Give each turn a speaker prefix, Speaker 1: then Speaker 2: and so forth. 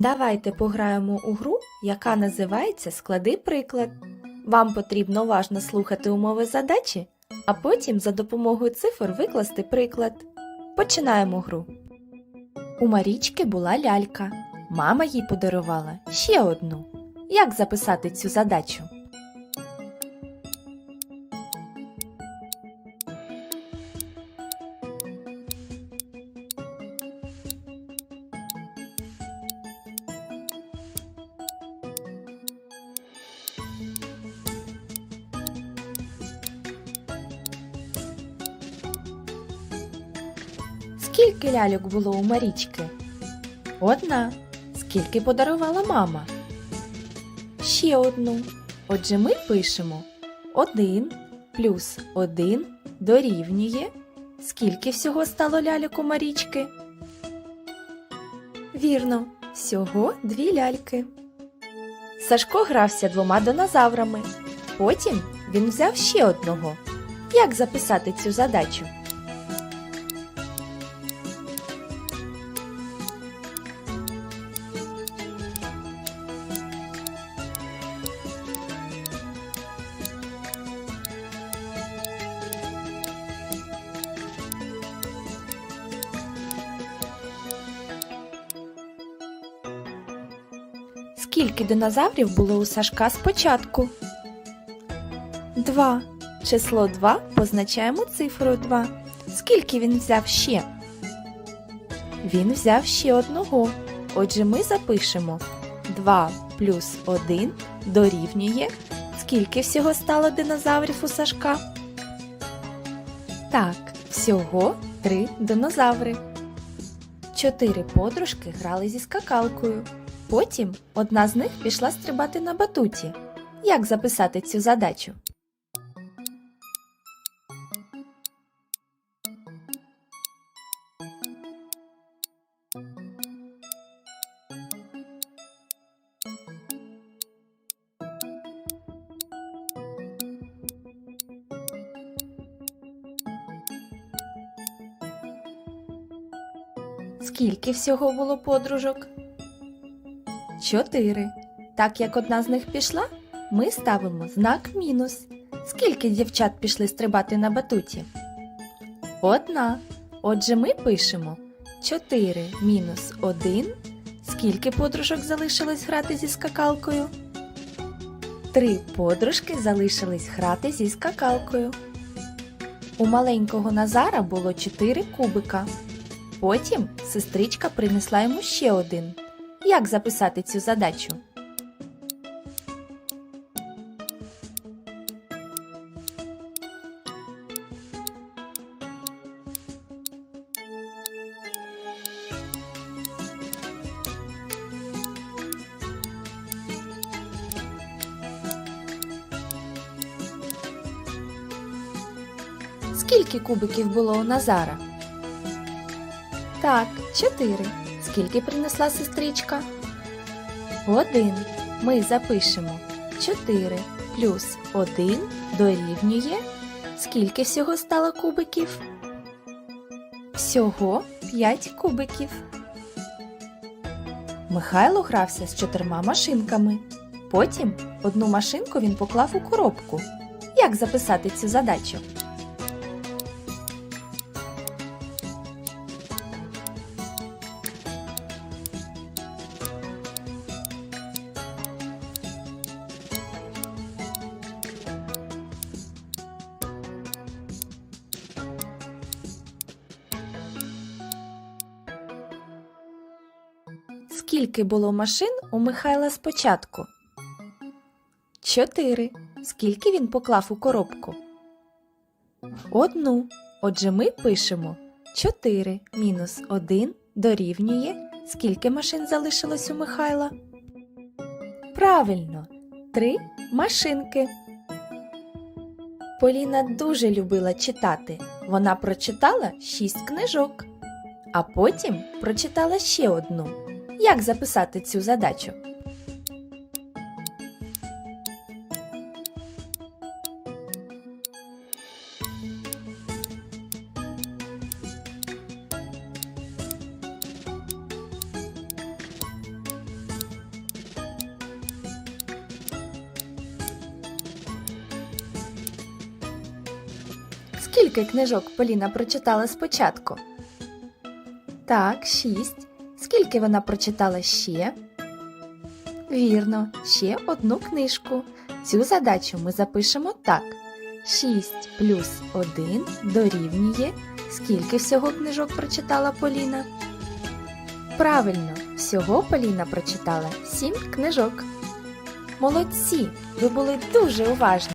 Speaker 1: Давайте пограємо у гру, яка називається Склади приклад. Вам потрібно уважно слухати умови задачі, а потім за допомогою цифр викласти приклад. Починаємо гру. У Марічки була лялька. Мама їй подарувала ще одну. Як записати цю задачу? Скільки ляльок було у Марічки? Одна. Скільки подарувала мама? Ще одну. Отже, ми пишемо 1 плюс 1 дорівнює. Скільки всього стало ляльок у Марічки? Вірно, всього дві ляльки. Сашко грався двома динозаврами. Потім він взяв ще одного. Як записати цю задачу? Скільки динозаврів було у Сашка спочатку? Два. Число 2 позначаємо цифрою 2. Скільки він взяв ще? Він взяв ще одного. Отже, ми запишемо 2 плюс 1 дорівнює. Скільки всього стало динозаврів у Сашка? Так, всього три динозаври. Чотири подружки грали зі скакалкою. Потім одна з них пішла стрибати на батуті. Як записати цю задачу? Скільки всього було подружок? Чотири. Так як одна з них пішла, ми ставимо знак мінус. Скільки дівчат пішли стрибати на батуті? Одна. Отже, ми пишемо 4 мінус 1. Скільки подружок залишилось грати зі скакалкою? Три подружки залишились грати зі скакалкою. У маленького Назара було 4 кубика. Потім сестричка принесла йому ще один. Як записати цю задачу? Скільки кубиків було у Назара? Так, чотири. Скільки принесла сестричка? Один. Ми запишемо 4 плюс 1 дорівнює. Скільки всього стало кубиків? Всього 5 кубиків. Михайло грався з чотирма машинками. Потім одну машинку він поклав у коробку. Як записати цю задачу? Скільки було машин у Михайла спочатку? Чотири. Скільки він поклав у коробку? Одну. Отже, ми пишемо 4 мінус 1 дорівнює. Скільки машин залишилось у Михайла? Правильно, три машинки. Поліна дуже любила читати. Вона прочитала шість книжок, а потім прочитала ще одну. Як записати цю задачу? Скільки книжок Поліна прочитала спочатку? Так, шість. Скільки вона прочитала ще? Вірно, ще одну книжку. Цю задачу ми запишемо так. 6 плюс 1 дорівнює. Скільки всього книжок прочитала Поліна? Правильно, всього Поліна прочитала 7 книжок. Молодці! Ви були дуже уважні.